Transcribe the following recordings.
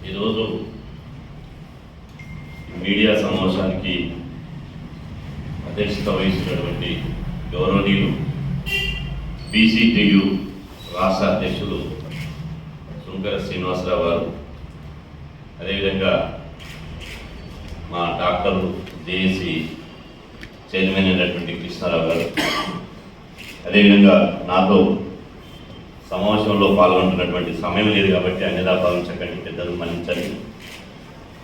ఈరోజు మీడియా సమావేశానికి అధ్యక్షత వహిస్తున్నటువంటి గౌరవనీయులు బీసీటీయు రాష్ట్ర అధ్యక్షులు శుంకర శ్రీనివాసరావు గారు అదేవిధంగా మా డాక్టర్ జేఏసీ చైర్మన్ అయినటువంటి కృష్ణారావు గారు అదేవిధంగా నాతో సమావేశంలో పాల్గొంటున్నటువంటి సమయం లేదు కాబట్టి అన్నిదా భావించకండి పెద్దలు మన్నించండి.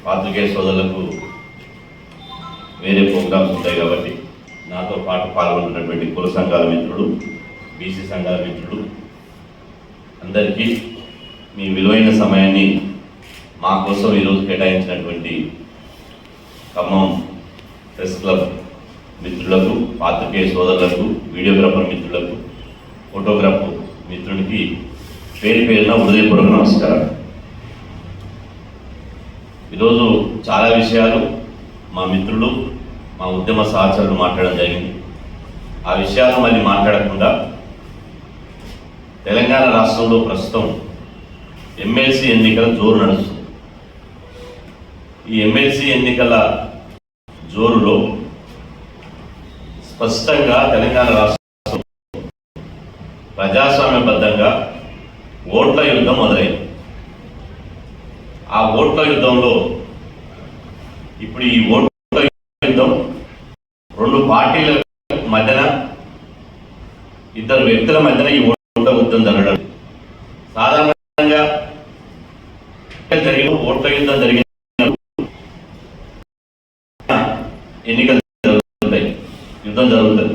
పాత్రికేయ సోదరులకు వేరే ప్రోగ్రామ్స్ ఉంటాయి కాబట్టి నాతో పాటు పాల్గొంటున్నటువంటి కుల సంఘాల మిత్రులు బీసీ సంఘాల మిత్రులు అందరికీ మీ విలువైన సమయాన్ని మా కోసం ఈరోజు కేటాయించినటువంటి ఖమ్మం ప్రెస్ క్లబ్ మిత్రులకు పాత్రికేయ సోదరులకు వీడియోగ్రాఫర్ మిత్రులకు ఫోటోగ్రాఫర్ మిత్రునికి పేరు పేరున హృదయపూర్వక నమస్కారం. ఈరోజు చాలా విషయాలు మా మిత్రులు మా ఉద్యమ సహచరులు మాట్లాడడం జరిగింది. ఆ విషయాలు మళ్ళీ మాట్లాడకుండా తెలంగాణ రాష్ట్రంలో ప్రస్తుతం ఎమ్మెల్సీ ఎన్నికల జోరు నడుస్తుంది. ఈ ఎమ్మెల్సీ ఎన్నికల జోరులో స్పష్టంగా తెలంగాణ రాష్ట్రం ప్రజాస్వామ్యబద్ధంగా ఓట్ల యుద్ధం మొదలైంది. ఆ ఓట్ల యుద్ధంలో ఇప్పుడు ఈ ఓట్ల యుద్ధం రెండు పార్టీల మధ్యన ఇద్దరు వ్యక్తుల మధ్యన ఈ ఓట్ల యుద్ధం జరగడం. సాధారణంగా జరిగిన ఓట్ల యుద్ధం జరిగిన ఎన్నికలు జరుగుతాయి. యుద్ధం జరుగుతుంది.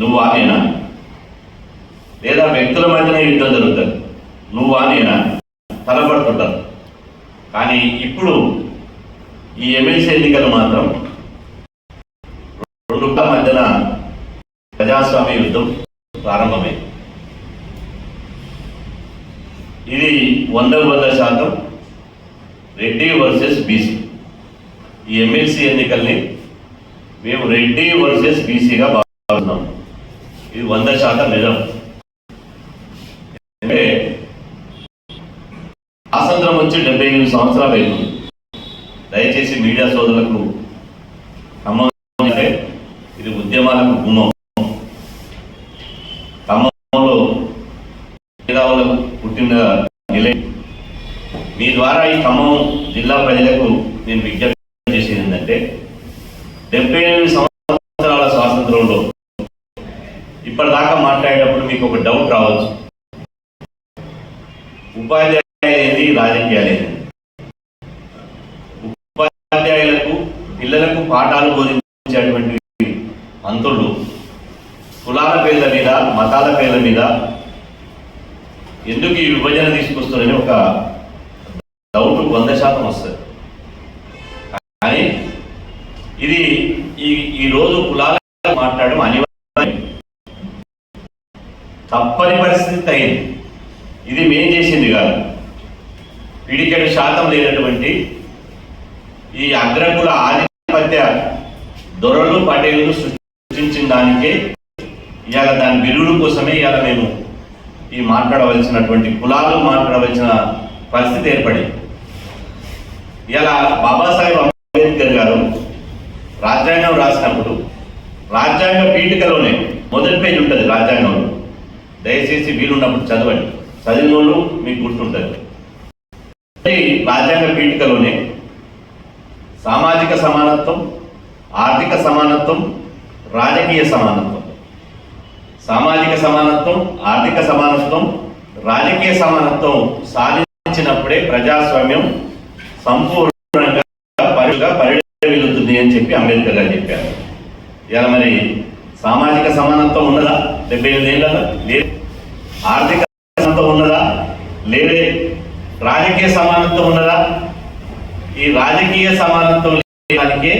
నువ్వు ఆనేనా లేదా వ్యక్తుల మధ్యన యుద్ధం జరుగుతుంది. నువ్వు నేనా? తలపడుతుంటారు కానీ ఇప్పుడు ఈ ఎమ్మెల్సీ ఎన్నికలు మాత్రం రెండు మధ్యన ప్రజాస్వామ్య యుద్ధం ప్రారంభమైంది. ఇది వంద వంద శాతం రెడ్డి వర్సెస్ బీసీ. ఈ ఎమ్మెల్సీ ఎన్నికల్ని మేము రెడ్డి వర్సెస్ బీసీగా భావిస్తున్నాం. ఇది వంద శాతం నిజం అంటే స్వాతంత్రం వచ్చి డెబ్బై ఎనిమిది సంవత్సరాలు అయింది. దయచేసి మీడియా సోదరులకు అంటే ఇది ఉద్యమాలకు గుమ్మం ఖమ్మంలో పుట్టిన నిలయం. మీ ద్వారా ఈ ఖమ్మం జిల్లా ప్రజలకు నేను విజ్ఞప్తి చేసేది ఏంటంటే డెబ్బై ఎనిమిది సంవత్సరాల స్వాతంత్రంలో ఇప్పటిదాకా మాట్లాడేటప్పుడు మీకు ఒక డౌట్ రావచ్చు. ఉపాధ్యాయ అనేది రాజకీయాలే. ఉపాధ్యాయులకు పిల్లలకు పాఠాలు బోధించేటువంటి అంతులు కులాల పేర్ల మీద మతాల పేర్ల మీద ఎందుకు ఈ విభజన తీసుకొస్తారని ఒక డౌట్ వంద శాతం వస్తుంది. కానీ ఇది ఈ ఈరోజు రోజు కులాల మాట్లాడడం అనివార్యం. తప్పని పరిస్థితి అయింది ఇది మేం చేసింది కాదు. పిడికెడు శాతం లేనటువంటి ఈ అగ్రకుల ఆధిపత్య దొరలు పటేలు సృష్టించిన దానికే ఇవాళ దాని విలువల కోసమే ఇవాళ మేము ఈ మాట్లాడవలసినటువంటి కులాలు మాట్లాడవలసిన పరిస్థితి ఏర్పడింది. ఇలా బాబాసాహెబ్ అంబేద్కర్ గారు రాజ్యాంగం రాసినప్పుడు రాజ్యాంగ పీఠికలోనే మొదటి పేజీ ఉంటుంది రాజ్యాంగంలో. దయచేసి వీలున్నప్పుడు చదవండి. చదివిన వాళ్ళు మీకు గుర్తుంటుంది. రాజ్యాంగ పీఠికలోనే సామాజిక సమానత్వం ఆర్థిక సమానత్వం రాజకీయ సమానత్వం. సామాజిక సమానత్వం ఆర్థిక సమానత్వం రాజకీయ సమానత్వం సాధించినప్పుడే ప్రజాస్వామ్యం సంపూర్ణంగా పరుగా పరిణమిల్లుతుంది అని చెప్పి అంబేద్కర్ గారు చెప్పారు. ఇలా మరి సామాజిక సమానత్వం ఉన్నదా? డెబ్బై ఎనిమిది ఏళ్ళ లేదు. ఆర్థిక సమానత్వం ఉన్నదా? లేదే. రాజకీయ సమానత్వం ఉన్నదా? ఈ రాజకీయ సమానత్వం లేదానికే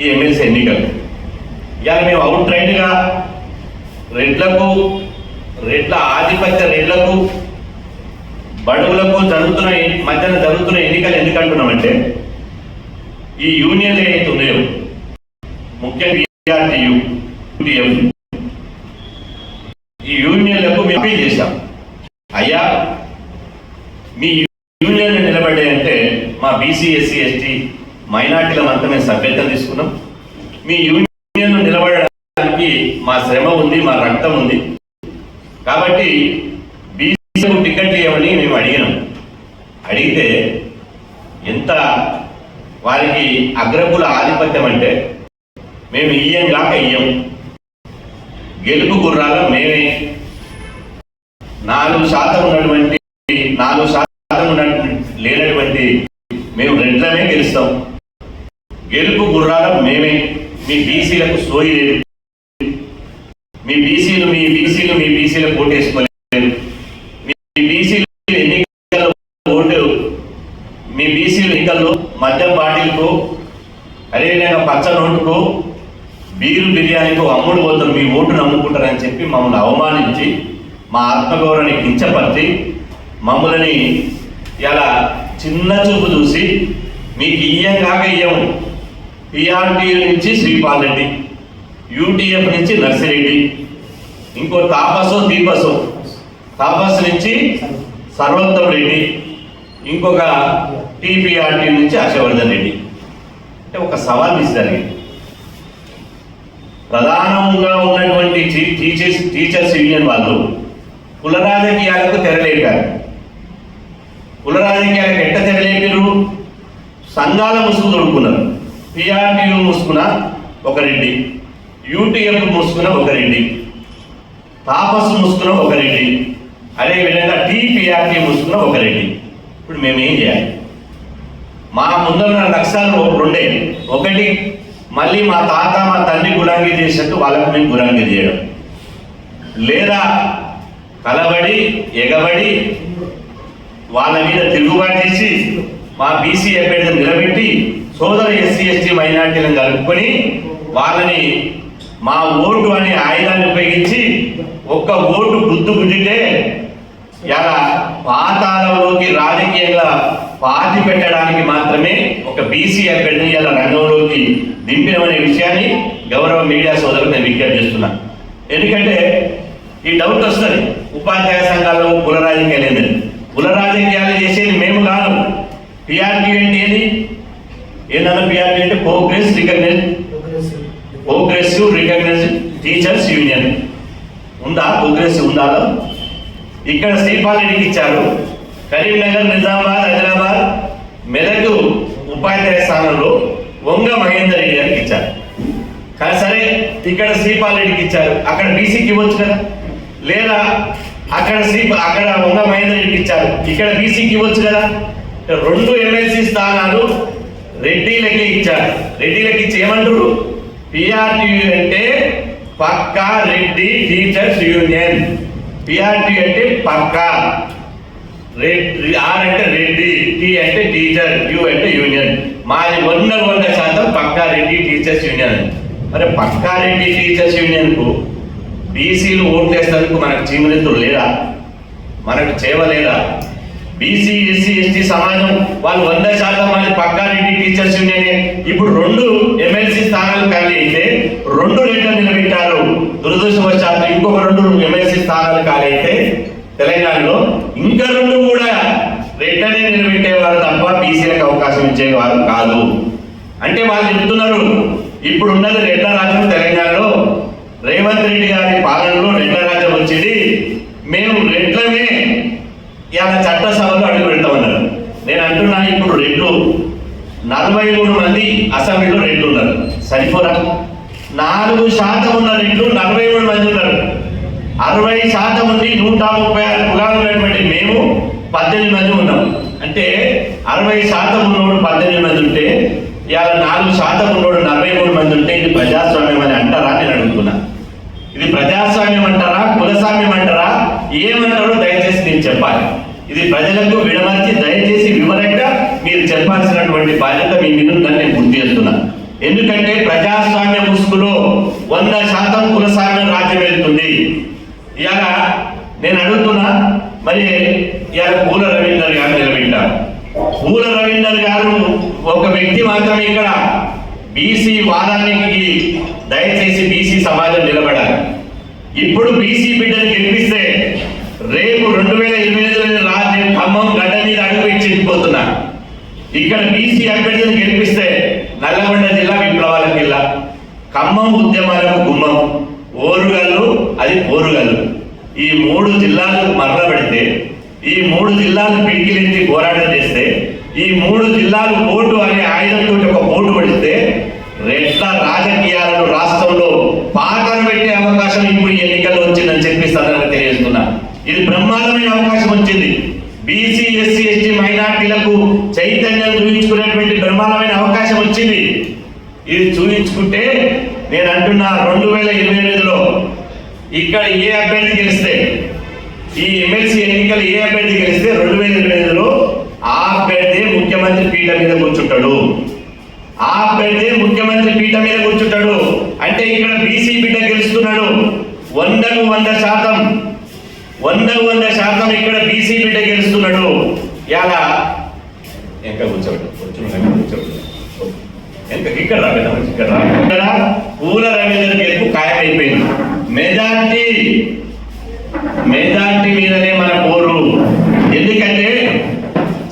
ఈ ఎమ్మెల్సీ ఎన్నికలు. ఇవాళ మేము అవుట్ రైట్గా రెడ్లకు రెడ్ల ఆధిపత్య రెడ్లకు బడుగులకు జరుగుతున్న మధ్యన జరుగుతున్న ఎన్నికలు ఎందుకు అంటున్నామంటే ఈ యూనియన్లు ఏవైతే ఉన్నాయో ముఖ్యంగా ఈఆర్టీయు యూటీఎఫ్ ఈ యూనియన్లకు మేము అప్పీల్ చేశాం. అయ్యా మీ బీసీ ఎస్సీ ఎస్టీ మైనార్టీల అంతా మేము సభ్యత్వం తీసుకున్నాం. మీ యూనియన్ నిలబడడానికి మా శ్రమ ఉంది మా రక్తం ఉంది. కాబట్టి బీసీ టికెట్ ఇవ్వమని మేము అడిగినాం. అడిగితే ఎంత వారికి అగ్రకుల ఆధిపత్యం అంటే మేము ఇయ్యం కాక ఇయ్యం. గెలుపు గుర్రాల మేమే. నాలుగు శాతం ఉన్నటువంటి నాలుగు శాతం ఉన్నటువంటి గెలుస్తాం గెలుపు గుర్రాలం మేమే. మీ బీసీలకు సోయి లేదు. మీ బీసీలు మీ బీసీలు మీ బీసీలకు ఓటు వేసుకోలేదు. మీ బీసీలు ఎన్నికల్లో ఓటు మీ బీసీలు ఎన్నికల్లో మద్యం బాటిల్కు అదేవిధంగా పచ్చ నోటుకు బీరు బిర్యానీకు అమ్ముడు పోతారు మీ ఓటును అమ్ముకుంటారని చెప్పి మమ్మల్ని అవమానించి మా ఆత్మగౌరవాన్ని కించపరిచి మమ్మల్ని ఇలా చిన్న చూపు చూసి మీకు ఇయ్యం కాక ఇయ్యం పిఆర్టీఏ నుంచి శ్రీపాల్ రెడ్డి యూటీఎఫ్ నుంచి నర్సిరెడ్డి ఇంకో తాపసో దీపసో. తాపస్ నుంచి సర్వోత్తమ్ రెడ్డి ఇంకొక టీపీఆర్టీ నుంచి హర్షవర్ధన్ రెడ్డి. అంటే ఒక సవాల్ ఇస్తారు ప్రధానంగా ఉన్నటువంటి టీచర్స్ టీచర్స్ యూనియన్ వాళ్ళు కుల రాజకీయాలకు తెరలేపారు. కుల రాజకీయాలకు ఎట్ట తెరలేపారు సంఘాల ముసుగు తొడుక్కున్నారు పిఆర్టీయూ ముసుగున ఒక రెడ్డి యూటీఎఫ్ ముసుగున ఒక రెడ్డి తాపస్ ముసుగున ఒక రెడ్డి అదేవిధంగా టీపీఆర్టీ ముసుగున ఒక రెడ్డి ఇప్పుడు మేము ఏం చేయాలి? మా ముందున్న లక్ష్యాలు రెండే. ఒకటి మళ్ళీ మా తాత మా తండ్రి గురాంగి చేసినట్టు వాళ్ళకు మేము గురాంగి చేయడం. లేదా కలబడి ఎగబడి వాళ్ళ మీద తిరుగుబాటు చేసి మా బీసీ అభ్యర్థిని నిలబెట్టి సోదర ఎస్సీ ఎస్టీ మైనార్టీలను కలుపుకొని వాళ్ళని మా ఓటు అనే ఆయుధాన్ని ఉపయోగించి ఒక్క ఓటు గుద్దు గుద్దితే ఇలా పాతాళంలోకి రాజకీయంగా పాతి పెట్టడానికి మాత్రమే ఒక బీసీ అభ్యర్థిని ఇలా రంగంలోకి దింపినమనే విషయాన్ని గౌరవ మీడియా సోదరులు నేను విజ్ఞప్తి చేస్తున్నా. ఎందుకంటే ఈ డౌట్ వస్తుంది. ఉపాధ్యాయ సంఘాల్లో కుల రాజకీయాలు ఏంటంటే కుల రాజకీయాలు చేసేది మేము కాదు. పిఆర్టీ అంటే ఏది? ఏందన్న పిఆర్టీ అంటే progress recognise progressive recognise teachers union ఉందా? ప్రోగ్రెసివ్ ఉందా ఇక్కడ శ్రీపాలరెడ్డికి ఇచ్చారు. కరీంనగర్ నిజామాబాద్ హైదరాబాద్ మెదక్ ఉపాధ్యాయ స్థానంలో వంగ మహేందర్ రెడ్డి గారికి ఇచ్చారు. కానీ సరే ఇక్కడ శ్రీపాలరెడ్డికి ఇచ్చారు. అక్కడ బీసీకి ఇవ్వచ్చు కదా? లేదా అక్కడ శ్రీ అక్కడ వంగ మహేందర్ రెడ్డికి ఇచ్చారు. ఇక్కడ బీసీకి ఇవ్వచ్చు కదా? రెండు ఎమ్మెల్సీ స్థానాలు రెడ్డిలకి ఇచ్చారు. రెడ్డిలకి ఇచ్చి ఏమంటారు? పిఆర్టీ అంటే పక్కా రెడ్డి టీచర్స్ యూనియన్. పిఆర్టీ అంటే పక్కా. రెడ్ ఆర్ అంటే రెడ్డి టీ అంటే టీచర్ యూ అంటే యూనియన్. మాది వంద వంద శాతం పక్కా రెడ్డి టీచర్స్ యూనియన్. మరి పక్కా రెడ్డి టీచర్స్ యూనియన్కు బీసీలు బీసీలు ఓట్లేసేందుకు మనకు చీమరెత్తులు లేదా మనకు చేవలేదా బీసీ ఎస్సీ ఎస్టీ సమాజం వాళ్ళు వంద శాతం మంది పక్కా టీచర్స్ యూనియన్ ఇప్పుడు రెండు ఎమ్మెల్సీ స్థానాలు ఖాళీ అయితే రెండు రెండు నిలబెట్టారు. దురదృష్టవశాత్తు ఇంకొక రెండు ఎమ్మెల్సీ స్థానాలు ఖాళీ అయితే తెలంగాణలో ఇంకా రెండు కూడా రెడ్డనే నిలబెట్టేవారు తప్ప బీసీలకు అవకాశం ఇచ్చేవారు కాదు. అంటే వాళ్ళు చెప్తున్నారు ఇప్పుడు ఉన్నది రెడ్ల రాజ్యం తెలంగాణలో. రేవంత్ రెడ్డి గారి పాలనలో రెడ్ల రాజ్యం వచ్చింది. మేము రెడ్లమే. ఇలా చట్టసభలో అడుగు పెడతామన్నారు నేను అంటున్నా ఇప్పుడు రెండు నలభై మూడు మంది అసెంబ్లీలో రెండు ఉన్నారు. సరిపోరా? నాలుగు శాతం ఉన్న రెండు నలభై మూడు మంది ఉన్నారు. అరవై శాతం ఉంది నూట ముప్పై ఆరు కులాలు ఉన్నటువంటి మేము పద్దెనిమిది మంది ఉన్నాం. అంటే అరవై శాతం ఉన్నోడు పద్దెనిమిది మంది ఉంటే ఇవాళ నాలుగు శాతం ఉన్నోడు నలభై మూడు మంది ఉంటే ఇది ప్రజాస్వామ్యం అని అంటారా నేను అడుగుతున్నా. ఇది ప్రజాస్వామ్యం అంటారా కులస్వామ్యం అంటారా? ఏమంటారో దయచేసి నేను చెప్పాలి. ఇది ప్రజలకు విడమర్చి దయచేసి వివరంగా మీరు చెప్పాల్సినటువంటి బాధ్యత మీ మీద ఉందని నేను గుర్తు చేస్తున్నా. ఎందుకంటే ప్రజాస్వామ్య ముసుగులో వంద శాతం కులస్వామ్యం రాజ్యం వెళ్తుంది. ఇవాళ నేను అడుగుతున్నా మరి ఇవాళ పూల రవీందర్ గారు నిలబెట్టారు పూల రవీందర్ గారు ఒక వ్యక్తి మాత్రమే ఇక్కడ. బీసీ వాదానికి దయచేసి బీసీ సమాజం నిలబడాలి. ఇప్పుడు బీసీ బిడ్డను గెలిపిస్తే రేపు రెండు వేల ఇరవై ఐదులో రాజు ఖమ్మం గడ్డ మీద అడుగు ఇక్కడ బీసీ అభ్యర్థిని గెలిపిస్తే నల్లగొండ జిల్లా విప్లవాల జిల్లా. ఖమ్మం ఉద్యమాలకు గుమ్మం. ఓరుగల్లు అది పోరుగల్లు ఈ మూడు జిల్లాలు మరల పెడితే ఈ మూడు జిల్లాలు పిడికిలించి పోరాటం చేస్తే ఈ మూడు జిల్లాలు ఓటు అనే ఆయుధంతో ఒక ఓటు పడిస్తే రెడ్ల రాజకీయాలను రాష్ట్రంలో పాటలు పెట్టే అవకాశం ఇప్పుడు ఎన్నికల్లో వచ్చిందని చెప్పి ఇది బ్రహ్మాండమైన అవకాశం వచ్చింది. బీసీ ఎస్సీ ఎస్టీ మైనార్టీలకు చైతన్యం చూపించుకునేటువంటి బ్రహ్మాండమైన అవకాశం వచ్చింది. ఇది చూపించుకుంటే నేను అంటున్నా రెండు వేల ఇరవై ఎనిమిదిలో ఇక్కడ ఏ అభ్యర్థి గెలిస్తే ఈ ఎమ్మెల్సీ ఎన్నికలు ఏ అభ్యర్థి గెలిస్తే రెండు వేల ఇరవై ఎనిమిదిలో ఆ అభ్యర్థి ముఖ్యమంత్రి పీఠ మీద కూర్చుంటాడు. ఆ అభ్యర్థి ముఖ్యమంత్రి పీఠ మీద కూర్చుంటాడు. అంటే ఇక్కడ బీసీ బిడ్డ గెలుస్తున్నాడు. వందకు వంద శాతం వంద వంద శాతం ఇక్కడ బీసీ బిడ్డ గెలుస్తున్నాడు. ఎలా ఇంకా కూర్చోబెట్టు కూర్చోబెట్టు కూర్చోబెట్టు. ఎంత ఇక్కడ రా ఇక్కడ ఇక్కడ పూల రవీంద్ర గెలుపు ఖాయమైపోయింది. మెజార్టీ మెజార్టీ మీదనే మన పోరు. ఎందుకంటే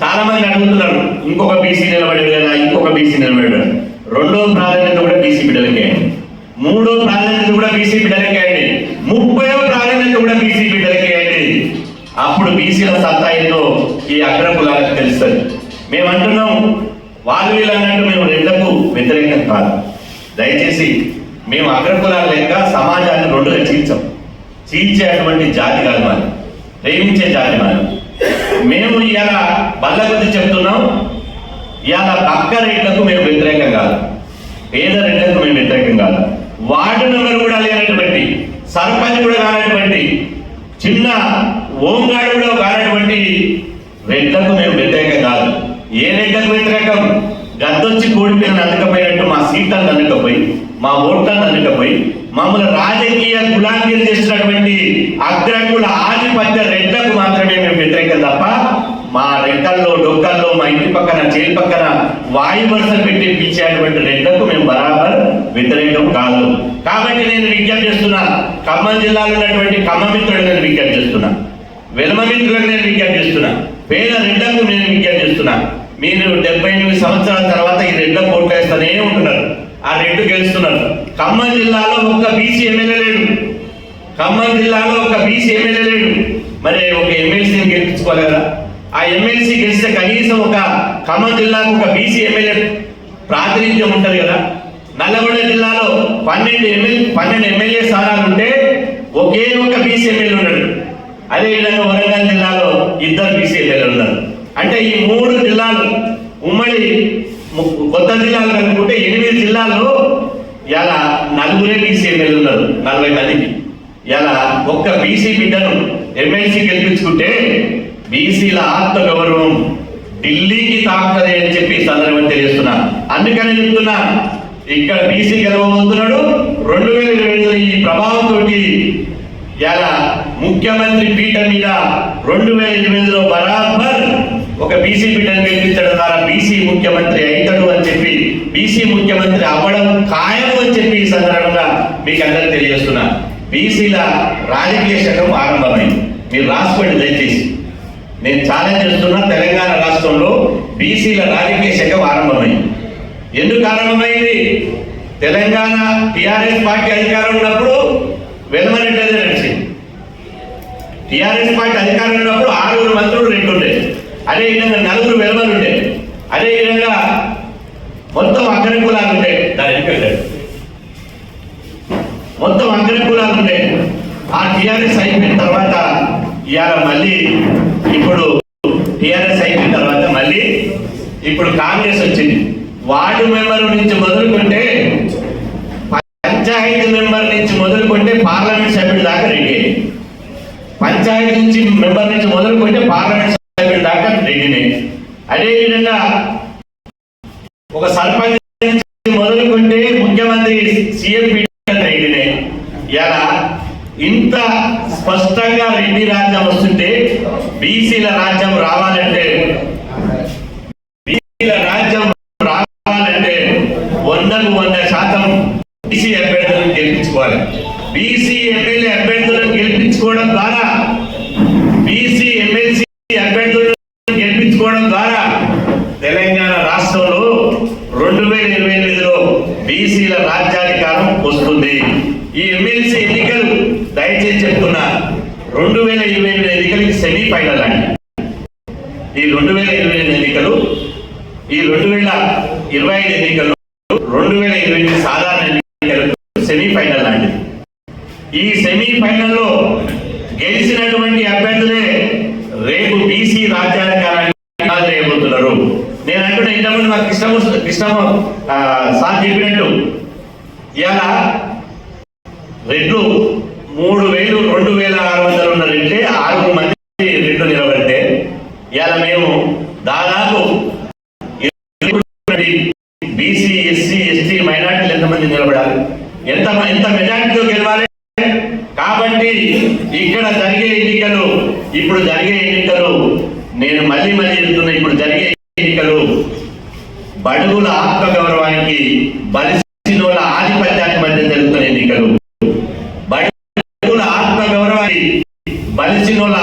చాలా మంది అడుగుతున్నారు ఇంకొక బీసీ నిలబడాడు కదా ఇంకొక బీసీ నిలబడాడు రెండో ప్రాధాన్యత కూడా బీసీ బిడ్డలకే మూడో ప్రాధాన్యత కూడా బీసీ బిడ్డలకే అండి. ముప్పై ప్రాధాన్యత కూడా బీసీ బిడ్డలకే. అప్పుడు బీసీల సత్తా ఏందో ఈ అగ్ర తెలుస్తుంది. మేము అంటున్నాం వాళ్ళు వీళ్ళు అన్నట్టు మేము రెండకు వ్యతిరేకం కాదు. దయచేసి మేము అగ్రకులాల లెక్క సమాజాన్ని రెండుగా చీల్చాం చీల్చేటువంటి జాతి కాదు మనం ప్రేమించే జాతి మనం మేము ఇవాళ బల్ల కొద్ది చెప్తున్నాం ఇవాళ పక్క రేట్లకు మేము వ్యతిరేకం కాదు. పేద రేట్లకు మేము వ్యతిరేకం కాదు. వార్డు నెంబర్ కూడా లేనటువంటి సర్పంచ్ కూడా కానటువంటి చిన్న ఓంగాడులో కానటువంటి రెడ్లకు మేము వ్యతిరేకం కాదు. ఏ రెడ్లకు వ్యతిరేకం? గద్దొచ్చి కూడిపోయిన అందుకపోయినట్టు మా సీట్లను అందుకపోయి మా ఓట్లను అందుకపోయి మమ్మల్ని రాజకీయ కులాంగిరి చేసినటువంటి అగ్రకుల ఆధిపత్య రెడ్లకు మాత్రమే మేము వ్యతిరేకం తప్ప మా రెక్కల్లో డొక్కల్లో మా ఇంటి పక్కన చేతి పక్కన వాయు వరుస పెట్టి పిలిచేటువంటి రెడ్లకు మేము బరాబర్ వ్యతిరేకం కాదు. కాబట్టి నేను విజ్ఞప్తి చేస్తున్నా ఖమ్మం జిల్లాలో ఉన్నటువంటి ఖమ్మ మిత్రుడు నేను విజ్ఞప్తి చేస్తున్నా. వెలమ నేను విజ్ఞప్తి చేస్తున్నా. పేద రెడ్లకు నేను విజ్ఞప్తి చేస్తున్నా. మీరు డెబ్బై ఎనిమిది సంవత్సరాల తర్వాత ఈ రెడ్ల కోట్లేస్తూనే ఉంటున్నారు. ఆ రెడ్డు గెలుస్తున్నారు. ఖమ్మం జిల్లాలో ఒక్క బీసీ ఎమ్మెల్యే లేడు. ఖమ్మం జిల్లాలో ఒక బీసీ ఎమ్మెల్యే లేడు. మరి ఒక ఎమ్మెల్సీని గెలిపించుకోలేదా? ఆ ఎమ్మెల్సీ గెలిస్తే కనీసం ఒక ఖమ్మం జిల్లాకు ఒక బీసీ ఎమ్మెల్యే ప్రాతినిధ్యం ఉంటుంది కదా. నల్లగొండ జిల్లాలో పన్నెండు ఎమ్మెల్యే పన్నెండు ఎమ్మెల్యే స్థానాలు ఉంటే ఒకే ఒక బీసీ ఎమ్మెల్యే ఉన్నాడు. అదేవిధంగా వరంగల్ జిల్లాలో ఇద్దరు బీసీ ఎమ్మెల్యేలు ఉన్నారు. అంటే ఈ మూడు జిల్లాలు ఉమ్మడి కొత్త జిల్లాలు కనుక్కుంటే ఎనిమిది జిల్లాల్లో ఇలా నలుగురే బీసీ ఎమ్మెల్యేలు ఉన్నారు నలభై మందికి. ఇలా ఒక్క బీసీ బిడ్డను ఎమ్మెల్సీ గెలిపించుకుంటే బీసీల ఆత్మ గౌరవం ఢిల్లీకి తాకుతుంది అని చెప్పి సందర్భం తెలియస్తున్నా అందుకని చెప్తున్నా ఇక్కడ బీసీ గెలవబోతున్నాడు. రెండు వేల ఇరవై ఈ ప్రభావంతో ఇలా ముఖ్యమంత్రి పీఠం మీద రెండు వేల ఎనిమిదిలో బరాబర్ ఒక బీసీ పీఠం గెలిపించడం ద్వారా బీసీ ముఖ్యమంత్రి అవుతాడు అని చెప్పి బీసీ ముఖ్యమంత్రి అవ్వడం ఖాయం అని చెప్పి ఈ సందర్భంగా మీకు అందరికి తెలియజేస్తున్నా. బీసీల రాజకీయ శకం ఆరంభమైంది. మీరు రాసుకోండి దయచేసి. నేను ఛాలెంజ్ చేస్తున్నా తెలంగాణ రాష్ట్రంలో బీసీల రాజకీయ శకం ఆరంభమైంది. ఎందుకు ఆరంభమైంది? తెలంగాణ టిఆర్ఎస్ పార్టీ అధికారం ఉన్నప్పుడు వెల్మరెడ్డి నడిచింది టిఆర్ఎస్ పార్టీ అధికారం ఉన్నప్పుడు ఆరుగురు మంత్రులు రెండు ఉండే అదే విధంగా నలుగురు వెలువలు ఉండే అదే విధంగా మొత్తం అగ్రకులాలు ఉండే. దాని వెళ్ళాడు మొత్తం అగ్రకులాలు ఉండే. ఆ టిఆర్ఎస్ అయిపోయిన తర్వాత ఇవాళ మళ్ళీ ఇప్పుడు టిఆర్ఎస్ అయిపోయిన తర్వాత మళ్ళీ ఇప్పుడు కాంగ్రెస్ వచ్చింది. వార్డు మెంబర్ నుంచి మొదలుకుంటే పంచాయతీ మెంబర్ నుంచి మొదలుకుంటే పార్లమెంట్ సభ్యుడు దాకా రెడ్డి పంచాయతీ నుంచి మెంబర్ నుంచి మొదలుకుంటే పార్లమెంట్ సభ్యుల దాకా రెడ్డినే అదేవిధంగా ఒక సర్పంచ్ నుంచి మొదలుకుంటే ముఖ్యమంత్రి సీఎం రెడ్డినే ఇలా ఇంత స్పష్టంగా రెడ్డి రాజ్యం వస్తుంటే బీసీల రాజ్యం రావాలంటే బీసీల రాజ్యం రావాలంటే వందకు వంద శాతం బీసీ అభ్యర్థులను గెలిపించుకోవాలి. బీసీ బీసీ ద్వారా తెలంగాణ రాష్ట్రంలో రెండు వేల ఇరవై ఎనిమిదిలో బీసీల రాజ్యాధికారం వస్తుంది. ఈ ఎమ్మెల్సీ ఎన్నికలు దయచేసి చెప్తున్నా రెండు వేల ఇరవై ఎనిమిది ఎన్నికలకి సెమీఫైనల్ అండి ఈ రెండు వేల ఇరవై ఎనిమిది ఎన్నికలు ఈ రెండు వేల ఇరవై ఐదు ఎన్నికలు రెండు వేల ఇరవై ఎనిమిది సాధారణ ఎన్నికలకు సెమీఫైనల్ లాంటిది ఈ సెమీఫైనల్లో గెలిచినటువంటి అభ్యర్థులే రేపు బీసీ రాజ్యాధికారాన్ని చేయబోతున్నారు నేను అంటున్నా ఇంతకుముందు నాకు కృష్ణము సార్ చెప్పినట్టు. ఇవాళ రెడ్లు మూడు వేలు రెండు వేల ఆరు వందలు ఉన్న రెడ్లే ఆరు మంది రెడ్లు నిలబడి ఇలా మేము దాదాపు బీసీ ఎస్సీ ఎస్టీ మైనార్టీలు ఎంతమంది నిలబడాలి ఎంత ఎంత మెజార్టీతో గెలవాలి కాబట్టి ఇక్కడ జరిగే ఎన్నికలు ఇప్పుడు జరిగే ఎన్నికలు నేను మళ్ళీ మళ్ళీ చెప్తున్నా ఇప్పుడు జరిగే ఎన్నికలు బడుగుల ఆత్మ గౌరవానికి బలిసినోళ్ళ ఆధిపత్యానికి మధ్య జరుగుతున్న ఎన్నికలు బడుగుల ఆత్మ గౌరవానికి బలిసినోళ్ళ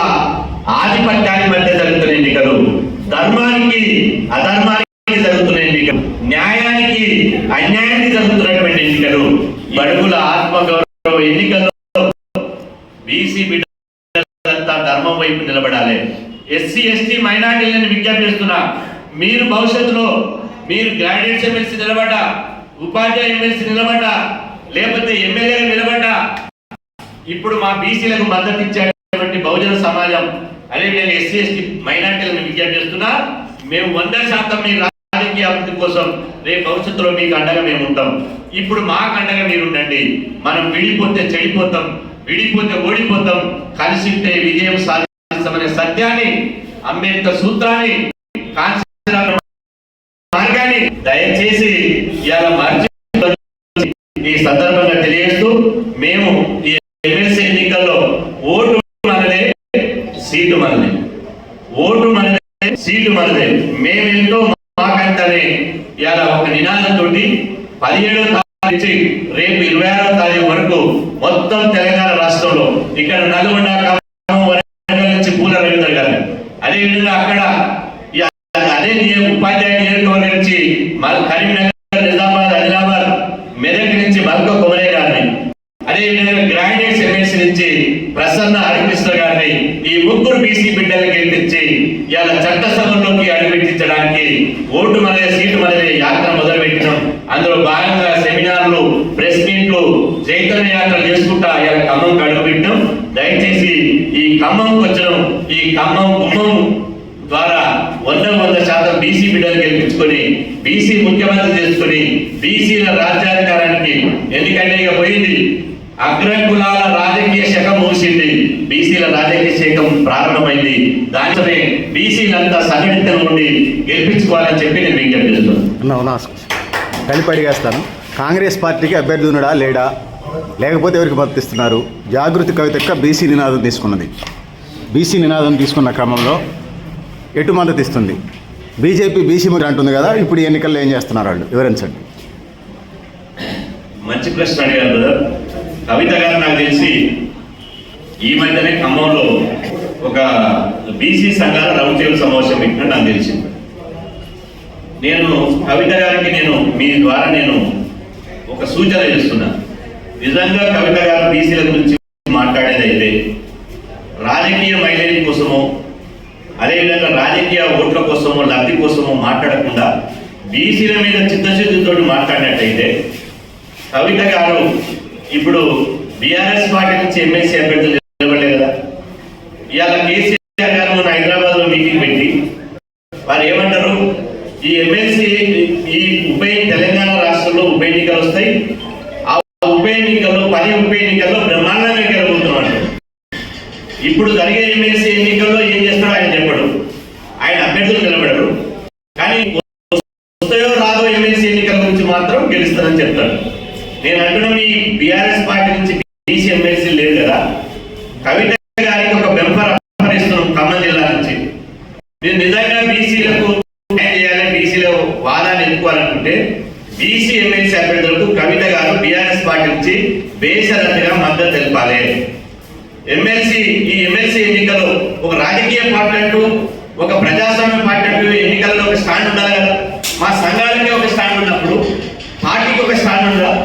ఆధిపత్యానికి మధ్య జరుగుతున్న ఎన్నికలు ధర్మానికి అధర్మానికి జరుగుతున్న ఎన్నికలు న్యాయానికి అన్యాయానికి జరుగుతున్నటువంటి ఎన్నికలు బడుగుల ఆత్మ గౌరవ ఎన్నికల్లో బీసీ బిడ్డలంతా ధర్మం వైపు నిలబడాలి. ఎస్సీ ఎస్టీ మైనార్టీలను విజ్ఞప్తి చేస్తున్నా మీరు భవిష్యత్తులో మీరు గ్రాడ్యుయేట్స్ ఎమ్మెల్సీ నిలబడ్డ ఉపాధ్యాయ ఎమ్మెల్సీ నిలబడ్డ లేకపోతే ఎమ్మెల్యేగా నిలబడ్డ ఇప్పుడు మా బీసీలకు మద్దతు ఇచ్చేటువంటి బహుజన సమాజం అదేవిధంగా ఎస్సీ ఎస్టీ మైనార్టీలను విజ్ఞప్తి చేస్తున్నా మేము వంద శాతం మీ రాజకీయ అభివృద్ధి కోసం రేపు భవిష్యత్తులో మీకు అండగా మేము ఉంటాం. ఇప్పుడు మాకు అండగా మీరు ఉండండి మనం విడిపోతే చెడిపోతాం విడిపోతే ఓడిపోతాం. కలిసింటే విజయం సాధిస్తామనే సత్యాన్ని అంబేద్కర్ సూత్రాన్ని మార్గాన్ని దయచేసి ఇలా మార్చి ఈ సందర్భంగా తెలియజేస్తూ మేము ఈ ఎమ్మెల్సీ ఎన్నికల్లో ఓటు మనదే సీటు మనదే ఓటు మనదే సీటు మనదే మేమెంతో మాకంతనే ఇవాళ ఒక నినాదంతో పదిహేడో తారీఖు నుంచి రేపు ఇరవై ఆరో తారీఖు వరకు మొత్తం తెలంగాణ రాష్ట్రంలో ఇక్కడ నల్గొండ ఖమ్మం, వరంగల్ నుంచి పూల రవీంద్ర గారు అదేవిధంగా అక్కడ ఈ అదే నియ- ఉపాధ్యాయ నియోజకవర్గం నుంచి మల్- కరీంనగర్ నిజామాబాద్ ఆదిలాబాద్ మెదక్ నుంచి మల్క కుమరే గారిని అదేవిధంగా గ్రాడ్యుయేట్స్ ఎమ్మెల్సీ నుంచి ప్రసన్న గారిని ఈ ముగ్గురు బీసీ బిడ్డలు గెలిపించి ఇలా చట్టసభల్లోకి అడుగుపెట్టించడానికి ఓటు మనదే సీటు మనదే యాత్ర మొదలుపెట్టినాం అందులో భాగంగా సెమినార్లు ప్రెస్ మీట్లు చైతన్య యాత్ర చేసుకుంటా ఇలా ఖమ్మం అడుగుపెట్టాం దయచేసి ఈ ఖమ్మం వచ్చడం ఈ ఖమ్మం కుమ్మం ద్వారా వంద వంద శాతం బీసీ బిడ్డలు గెలిపించుకొని బీసీ ముఖ్యమంత్రి చేసుకుని బీసీల రాజ్యాధికారానికి ఎందుకంటే ఇక పోయింది అగ్రకులాల రాజకీయ శకం మూసింది బీసీల రాజకీయ శకం ప్రారంభమైంది. దానిపై బీసీలంతా సంఘటితంగా ఉండి గెలిపించుకోవాలని చెప్పి నేను విజ్ఞప్తి చేస్తున్నాను కలిపి అడిగేస్తాను. కాంగ్రెస్ పార్టీకి అభ్యర్థి ఉన్నాడా లేడా? లేకపోతే ఎవరికి మద్దతు ఇస్తున్నారు? జాగృతి కవిత యొక్క బీసీ నినాదం తీసుకున్నది. బీసీ నినాదం తీసుకున్న క్రమంలో ఎటు మద్దతు ఇస్తుంది? బీజేపీ బీసీ మరి అంటుంది కదా ఇప్పుడు ఎన్నికల్లో ఏం చేస్తున్నారు వాళ్ళు? వివరించండి. మంచి ప్రశ్న అడిగారు కవిత గారు నాకు తెలిసి ఈ మధ్యనే ఖమ్మంలో ఒక బీసీ సంఘాల రౌండ్ టేబుల్ సమావేశం పెట్టినట్టు నాకు తెలిసింది. నేను కవిత గారికి నేను మీ ద్వారా నేను ఒక సూచన చేస్తున్నా. నిజంగా కవిత గారు బీసీల గురించి మాట్లాడేది అయితే రాజకీయ మైలేజ్ కోసమో అదేవిధంగా రాజకీయ ఓట్ల కోసమో లబ్ధి కోసమో మాట్లాడకుండా బీసీల మీద చిత్తశుద్ధితో మాట్లాడినట్టయితే కవిత గారు ఇప్పుడు బీఆర్ఎస్ పార్టీ నుంచి ఎమ్మెల్సీ అభ్యర్థులు నిలబడలేదు కదా. ఇవాళ కేసీఆర్ అంటే బీసీ ఎమ్మెల్సీ అభ్యర్థులకు కవిత గారు బీఆర్ఎస్ పార్టీ నుంచి బేసరట్టుగా మద్దతు తెలపాలి. ఎమ్మెల్సీ ఈ ఎమ్మెల్సీ ఎన్నికలు ఒక రాజకీయ పార్టీ అంటూ ఒక ప్రజాస్వామ్య పార్టీ అంటూ ఎన్నికల్లో ఒక స్టాండ్ ఉండాలి కదా. మా సంఘాలకి ఒక స్టాండ్ ఉన్నప్పుడు పార్టీకి ఒక స్టాండ్ ఉండాలి.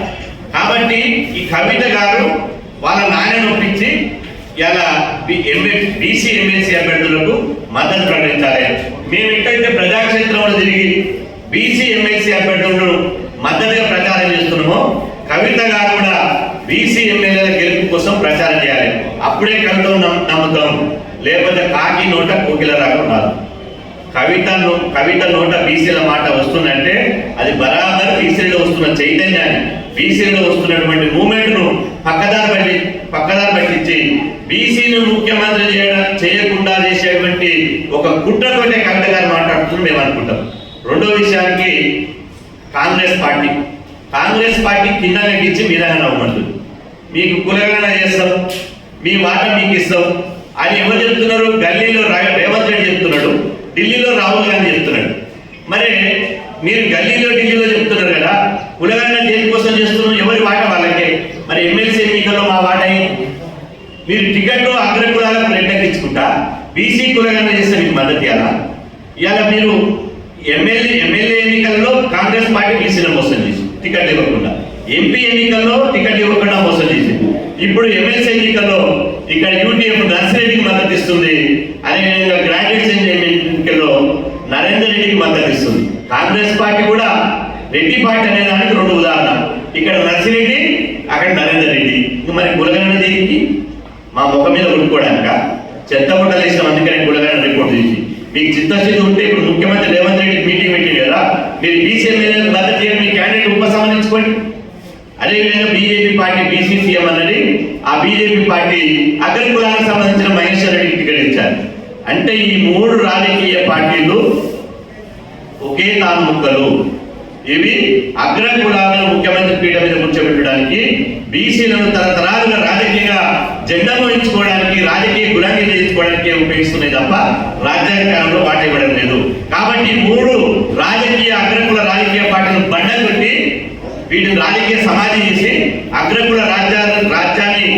కాబట్టి ఈ కవిత గారు వాళ్ళ నాయనను ఒప్పించి ఇలా బీసీ ఎమ్మెల్సీ అభ్యర్థులకు మద్దతు ప్రకటించాలి. మేము ఎక్కడైతే ప్రజాక్షేత్రంలో తిరిగి బీసీ ఎమ్మెల్సీ అభ్యర్థులను మద్దతుగా ప్రచారం చేస్తున్నామో. కవిత గారు కూడా బీసీ ఎమ్మెల్యేల గెలుపు కోసం ప్రచారం చేయాలి. అప్పుడే కవిత నమ్ముతాం. లేకపోతే కాకి నోట కోకిల రాక కవిత కవిత నోట బీసీల మాట వస్తుందంటే అది బరాబర్ బీసీలో వస్తున్న చైతన్యాన్ని బీసీలో వస్తున్నటువంటి మూమెంట్ను పక్కదారి పట్టి పక్కదారి పట్టించి బీసీని ముఖ్యమంత్రి చేయడం చేయకుండా చేసేటువంటి ఒక కుట్రతోనే కవిత గారు మాట్లాడుతున్నాం మేము అనుకుంటాం. రెండో విషయానికి కాంగ్రెస్ పార్టీ. కాంగ్రెస్ పార్టీ కింద ఇచ్చి మీదగా నవ్వమంటుంది మీకు కులగణ చేస్తాం మీ మాట మీకు ఇస్తాం. అని ఎవరు చెప్తున్నారు? గల్లీలో రా- రేవంత్ రెడ్డి చెప్తున్నాడు ఢిల్లీలో రాహుల్ గాంధీ చెప్తున్నాడు. మరి మీరు గల్లీలో ఢిల్లీలో చెప్తున్నారు కదా కులగణ దేనికోసం చేస్తున్నారు ఎవరి వాట వాళ్ళకే? మరి ఎమ్మెల్సీ ఎన్నికల్లో మా వాట మీరు టికెట్ అగ్రకులాలకు రెండెక్కించుకుంటా బీసీ కులగణ చేస్తే మీకు మద్దతు ఇవ్వాలా? ఇవాళ మీరు ఎమ్మెల్యే ఎమ్మెల్యే ఎన్నికల్లో కాంగ్రెస్ పార్టీ బీసీలో మోసం చేసి టికెట్ ఇవ్వకుండా. ఎంపీ ఎన్నికల్లో టికెట్ ఇవ్వకుండా మోసం చేసింది. ఇప్పుడు ఎమ్మెల్సీ ఎన్నికల్లో ఇక్కడ యూటీఎఫ్ నర్సిరెడ్డికి మద్దతు ఇస్తుంది. అదేవిధంగా గ్రాడ్యుయేట్స్ ఎన్నికల్లో నరేందర్ రెడ్డికి మద్దతు ఇస్తుంది. కాంగ్రెస్ పార్టీ కూడా రెడ్డి పార్టీ అనే దానికి రెండు ఉదాహరణ ఇక్కడ నర్సిరెడ్డి అక్కడ నరేందర్ రెడ్డి. ఇంక మరి కులగణ దీనికి? మా ముఖం మీద కొట్టుకోవడానిక? చెత్త బుట్టలు వేసిన అందుకని గుడగానే రిపోర్ట్ చేసి. మీకు చిత్తశుద్ధి ఉంటే ఇప్పుడు ముఖ్యమంత్రి రేవంత్ రెడ్డి మీటింగ్ పెట్టింది కదా మీరు బీసీ ఎమ్మెల్యేలకు మద్దతు చేయండి మీ క్యాండిడేట్ ఉపసంహరించుకోండి. అదేవిధంగా బీజేపీ పార్టీ బీసీసీఎం అన్నది ఆ బీజేపీ పార్టీ అగ్రకులానికి సంబంధించిన మహేశ్వర్ రెడ్డికి టికెట్ ఇచ్చారు అంటే ఈ మూడు రాజకీయ పార్టీలు ఒకే తాను ముక్కలు ఇవి అగ్రకులాలను ముఖ్యమంత్రి పీఠ మీద కూర్చోబెట్టడానికి బీసీలను తరతరాలుగా రాజకీయంగా జెండా మోయించుకోవడానికి రాజకీయ గులాంగి చేయించుకోవడానికి ఉపయోగిస్తున్నాయి తప్ప రాజ్యాంగంలో వాట ఇవ్వడం లేదు. కాబట్టి మూడు రాజకీయ అగ్రకుల రాజకీయ పార్టీలను బండలు పెట్టి వీటిని రాజకీయ సమాధి చేసి అగ్రకుల రాజ్యాన్ని రాజ్యాన్ని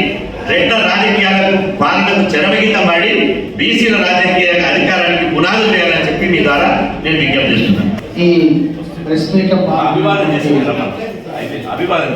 రెడ్ల రాజకీయాలకు పాలనకు చెరమగీతం పాడి బీసీల రాజకీయ అధికారానికి పునాదులు వేయాలని చెప్పి మీ ద్వారా నేను విజ్ఞప్తి చేస్తున్నాను. ప్రెస్ మీట్ అభివాదం చేసి అభివాదం